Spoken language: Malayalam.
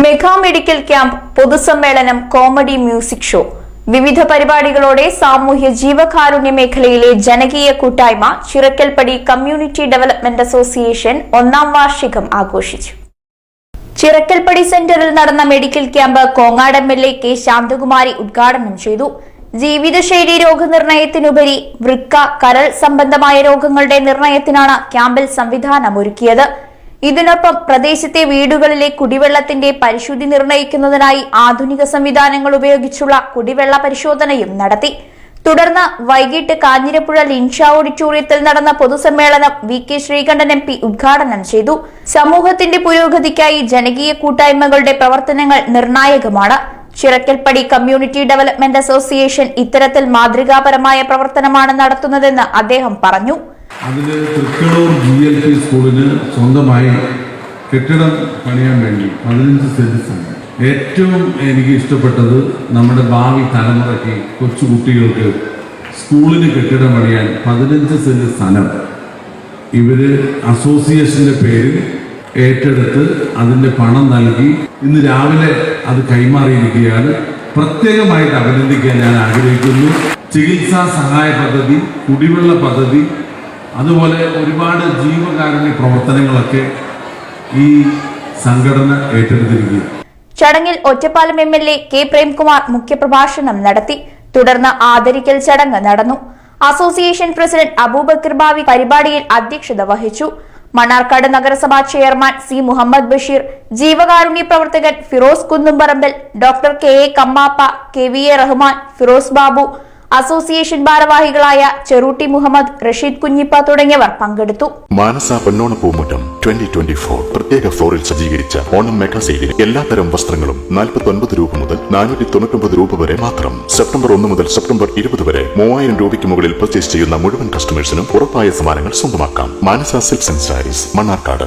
മെഗാ മെഡിക്കൽ ക്യാമ്പ് പൊതുസമ്മേളനം കോമഡി മ്യൂസിക് ഷോ. വിവിധ പരിപാടികളോടെ സാമൂഹ്യ ജീവകാരുണ്യ മേഖലയിലെ ജനകീയ കൂട്ടായ്മ ചിറക്കൽപ്പടി കമ്മ്യൂണിറ്റി ഡെവലപ്മെന്റ് അസോസിയേഷൻ ഒന്നാം വാർഷികം ആഘോഷിച്ചു. ചിറക്കൽപ്പടി സെന്ററിൽ നടന്ന medical camp Kongad M L A K Shanthakumari ഉദ്ഘാടനം ചെയ്തു. ജീവിതശൈലി രോഗനിർണയത്തിനുപരി വൃക്ക കരൾ സംബന്ധമായ രോഗങ്ങളുടെ നിർണയത്തിനാണ് ക്യാമ്പിൽ സംവിധാനം ഒരുക്കിയത്. ഇതിനൊപ്പം പ്രദേശത്തെ വീടുകളിലെ കുടിവെള്ളത്തിന്റെ പരിശുദ്ധി നിർണയിക്കുന്നതിനായി ആധുനിക സംവിധാനങ്ങൾ ഉപയോഗിച്ചുള്ള കുടിവെള്ള പരിശോധനയും നടത്തി. തുടർന്ന് വൈകിട്ട് കാഞ്ഞിരപ്പുഴ ലിൻഷ ഓഡിറ്റോറിയത്തിൽ നടന്ന പൊതുസമ്മേളനം V K Sreekandan M P ഉദ്ഘാടനം ചെയ്തു. സമൂഹത്തിന്റെ പുരോഗതിക്കായി ജനകീയ കൂട്ടായ്മകളുടെ പ്രവർത്തനങ്ങൾ നിർണായകമാണ്. ചിറക്കൽപ്പടി കമ്മ്യൂണിറ്റി ഡെവലപ്മെന്റ് അസോസിയേഷൻ ഇത്തരത്തിൽ മാതൃകാപരമായ പ്രവർത്തനമാണ് നടത്തുന്നതെന്ന് അദ്ദേഹം പറഞ്ഞു. അതിൽ തൃക്കളൂർ ജി എൽ പി സ്കൂളിന് സ്വന്തമായി കെട്ടിടം പണിയാൻ വേണ്ടി പതിനഞ്ച് സെന്റ് സ്ഥലം. ഏറ്റവും എനിക്ക് ഇഷ്ടപ്പെട്ടത് നമ്മുടെ ഭാവി തലമുറയ്ക്ക് കൊച്ചു കുട്ടികൾക്ക് സ്കൂളിന് കെട്ടിടം പണിയാൻ പതിനഞ്ച് സെന്റ് സ്ഥലം. ഇവർ അസോസിയേഷന്റെ പേരിൽ ഏറ്റെടുത്ത് അതിന്റെ പണം നൽകി ഇന്ന് രാവിലെ അത് കൈമാറിയിരിക്കുകയാണ്. പ്രത്യേകമായിട്ട് അഭിനന്ദിക്കാൻ ഞാൻ ആഗ്രഹിക്കുന്നു. ചികിത്സാ സഹായ പദ്ധതി കുടിവെള്ള പദ്ധതി അതുപോലെ ഒരുപാട് ജീവകാരുണ്യ പ്രവർത്തനങ്ങളൊക്കെ ഈ സംഘടന ഏറ്റെടുത്തിരിക്കുക ചടങ്ങിൽ Ottapalam M L A K Premkumar മുഖ്യപ്രഭാഷണം നടത്തി. തുടർന്ന് ആദരിക്കൽ ചടങ്ങ് നടന്നു. അസോസിയേഷൻ പ്രസിഡന്റ് അബൂബക്കർ ബാവി പരിപാടിയിൽ അധ്യക്ഷത വഹിച്ചു. മണ്ണാർക്കാട് നഗരസഭാ ചെയർമാൻ സി മുഹമ്മദ് ബഷീർ ജീവകാരുണ്യ പ്രവർത്തകൻ Firoz Kunnumparambil doctor K A Kammappa K V A Rahman Firoz Babu association ഭാരവാഹികളായ ചെറൂട്ടി മുഹമ്മദ് റഷീദ് കുഞ്ഞിപ്പ തുടങ്ങിയവർ പങ്കെടുത്തു. മാനസ പൊന്നോണ പൂമുറ്റം ട്വന്റി ട്വന്റി ഫോർ പ്രത്യേക ഫ്ലോറിൽ സജ്ജീകരിച്ച ഓണം മെഗാ സെയിലിൽ എല്ലാത്തരം വസ്ത്രങ്ങളും നാൽപ്പത്തി ഒൻപത് രൂപ മുതൽ നാനൂറ്റി തൊണ്ണൂറ്റി രൂപ വരെ മാത്രം. സെപ്റ്റംബർ ഒന്ന് മുതൽ സെപ്റ്റംബർ ഇരുപത് വരെ മൂവായിരം രൂപയ്ക്ക് മുകളിൽ പർച്ചേസ് ചെയ്യുന്ന മുഴുവൻ കസ്റ്റമേഴ്സിനും ഉറപ്പായ സമ്മാനങ്ങൾ സ്വന്തമാക്കാം. Manasa silks and sarees Mannarkkad.